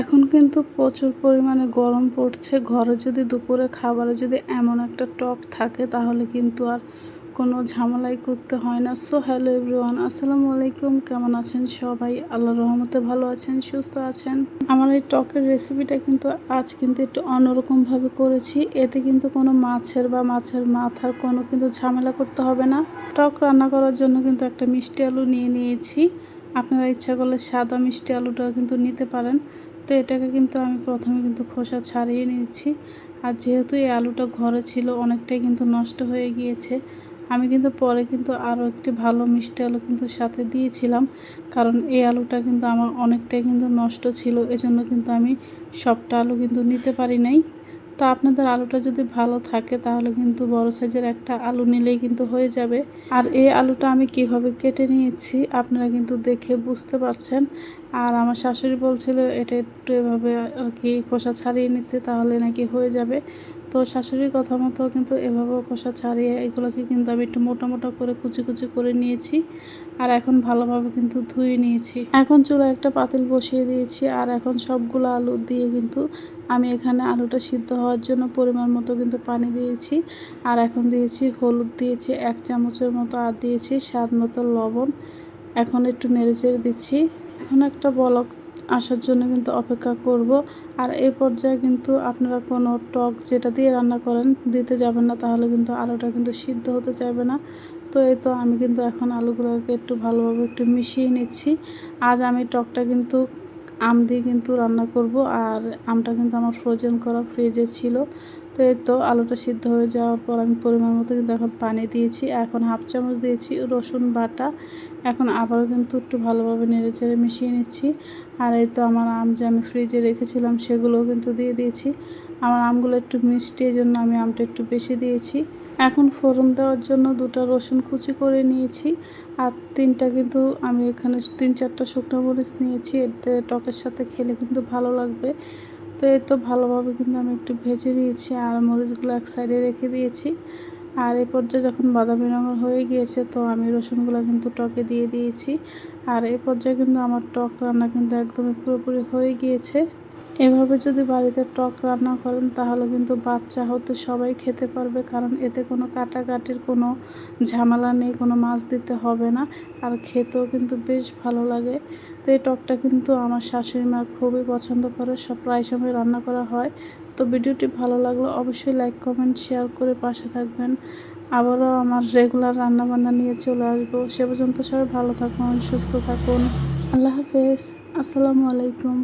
এখন কিন্তু প্রচুর পরিমাণে গরম পড়ছে। ঘরে যদি দুপুরে খাবারে যদি এমন একটা টক থাকে, তাহলে কিন্তু আর কোনো ঝামেলাই করতে হয় না। সো হ্যালো এভরিওয়ান আসসালামু আলাইকুম। কেমন আছেন সবাই? আল্লাহ রহমতে ভালো আছেন, সুস্থ আছেন? আমার এই টকের রেসিপিটা কিন্তু আজ কিন্তু একটু অন্যরকমভাবে করেছি। এতে কিন্তু কোনো মাছের বা মাছের মাথার কোনো কিন্তু ঝামেলা করতে হবে না। টক রান্না করার জন্য কিন্তু একটা মিষ্টি আলু নিয়ে নিয়েছি। আপনারা ইচ্ছা করলে সাদা মিষ্টি আলুটাও কিন্তু নিতে পারেন। তো এটাকে কিন্তু আমি প্রথমে কিন্তু খোসা ছাড়িয়ে নিচ্ছি আর যেহেতু এই আলুটা ঘরে ছিল, অনেকটাই কিন্তু নষ্ট হয়ে গিয়েছে। আমি কিন্তু পরে কিন্তু আরও একটি ভালো মিষ্টি আলু কিন্তু সাথে দিয়েছিলাম। কারণ এই আলুটা কিন্তু আমার অনেকটাই কিন্তু নষ্ট ছিল। এজন্য কিন্তু আমি সবটা আলু কিন্তু নিতে পারি নাই। তো আপনাদের আলুটা যদি ভালো থাকে, তাহলে কিন্তু বড় সাইজের একটা আলু নিলেই কিন্তু হয়ে যাবে। আর এই আলুটা আমি কীভাবে কেটে নিয়েছি, আপনারা কিন্তু দেখে বুঝতে পারছেন। আর আমার শাশুড়ি বলছিল, এটা একটু এভাবে আর কি খোসা ছাড়িয়ে নিতে, তাহলে নাকি হয়ে যাবে। তো শাশুড়ির কথা মতো কিন্তু এভাবে খোসা ছাড়িয়ে এগুলোকে কিন্তু আমি একটু মোটা মোটা করে কুচি কুচি করে নিয়েছি। আর এখন ভালোভাবে কিন্তু ধুয়ে নিয়েছি। এখন চুলা একটা পাতিল বসিয়ে দিয়েছি, আর এখন সবগুলো আলু দিয়ে কিন্তু আমি এখানে আলুটা সিদ্ধ হওয়ার জন্য পরিমাণ মতো কিন্তু পানি দিয়েছি। আর এখন দিয়েছি হলুদ, দিয়েছি এক চামচের মতো আর দিয়েছি স্বাদ মতো লবণ। এখন একটু নেড়ে চেড়ে দিচ্ছি। এখন একটা বলক আসার জন্য কিন্তু অপেক্ষা করব। আর এই পর্যায়ে কিন্তু আপনারা কোনো টক যেটা দিয়ে রান্না করেন, দিতে যাবেন না, তাহলে কিন্তু আলুটা কিন্তু সিদ্ধ হতে চাইবে না। তো এই তো আমি কিন্তু এখন আলুগুলোকে একটু ভালোভাবে একটু মিশিয়ে নিচ্ছি। আজ আমি টকটা কিন্তু আম দিয়ে কিন্তু রান্না করব, আর আমটা কিন্তু আমার ফ্রোজেন করা ফ্রিজে ছিল। তো এই তো আলুটা সিদ্ধ হয়ে যাওয়ার পর আমি পরিমাণ মতো কিন্তু এখন পানি দিয়েছি, এখন হাফ চামচ দিয়েছি রসুন বাটা। এখন আবারও কিন্তু একটু ভালোভাবে নেড়ে চেড়ে মিশিয়ে নিচ্ছি। আর এই তো আমার আম যে আমি ফ্রিজে রেখেছিলাম সেগুলোও কিন্তু দিয়ে দিয়েছি। আমার আমগুলো একটু মিষ্টি এই জন্য আমি আমটা একটু বেশি দিয়েছি। এখন ফোড়ন দেওয়ার জন্য দুটো রসুন কুচি করে নিয়েছি আর তিনটা কিন্তু আমি এখানে তিন চারটা শুকনো মরিচ নিয়েছি, এতে টকের সাথে খেলে কিন্তু ভালো লাগবে। তো এই তো ভালোভাবে কিন্তু আমি একটু ভেজে নিয়েছি আর মরিচগুলো এক সাইডে রেখে দিয়েছি। আর এ পর্যায়ে যখন বাদামি রঙের হয়ে গিয়েছে তো আমি রসুনগুলো কিন্তু টকে দিয়ে দিয়েছি। আর এ পর্যায়ে কিন্তু আমার টক রান্না কিন্তু একদমই পুরোপুরি হয়ে গিয়েছে। এভাবে যদি বাড়িতে টক রান্না করেন, তাহলে কিন্তু বাচ্চা হতে সবাই খেতে পারবে, কারণ এতে কোনো কাটাকাটির কোনো ঝামেলা নেই, কোনো মাছ দিতে হবে না, আর খেতেও কিন্তু বেশ ভালো লাগে। তো এই টকটা কিন্তু আমার শাশুড়ি মা খুবই পছন্দ করে, সব প্রায় সময় রান্না করা হয়। তো ভিডিওটি ভালো লাগল অবশ্যই লাইক, কমেন্ট, শেয়ার করে পাশে থাকবেন। আবারও আমার রেগুলার রান্নাবান্না নিয়ে চলে আসব। সে পর্যন্ত সবাই ভালো থাকুন, সুস্থ থাকুন। আল্লাহ হাফেজ। আসসালামু আলাইকুম।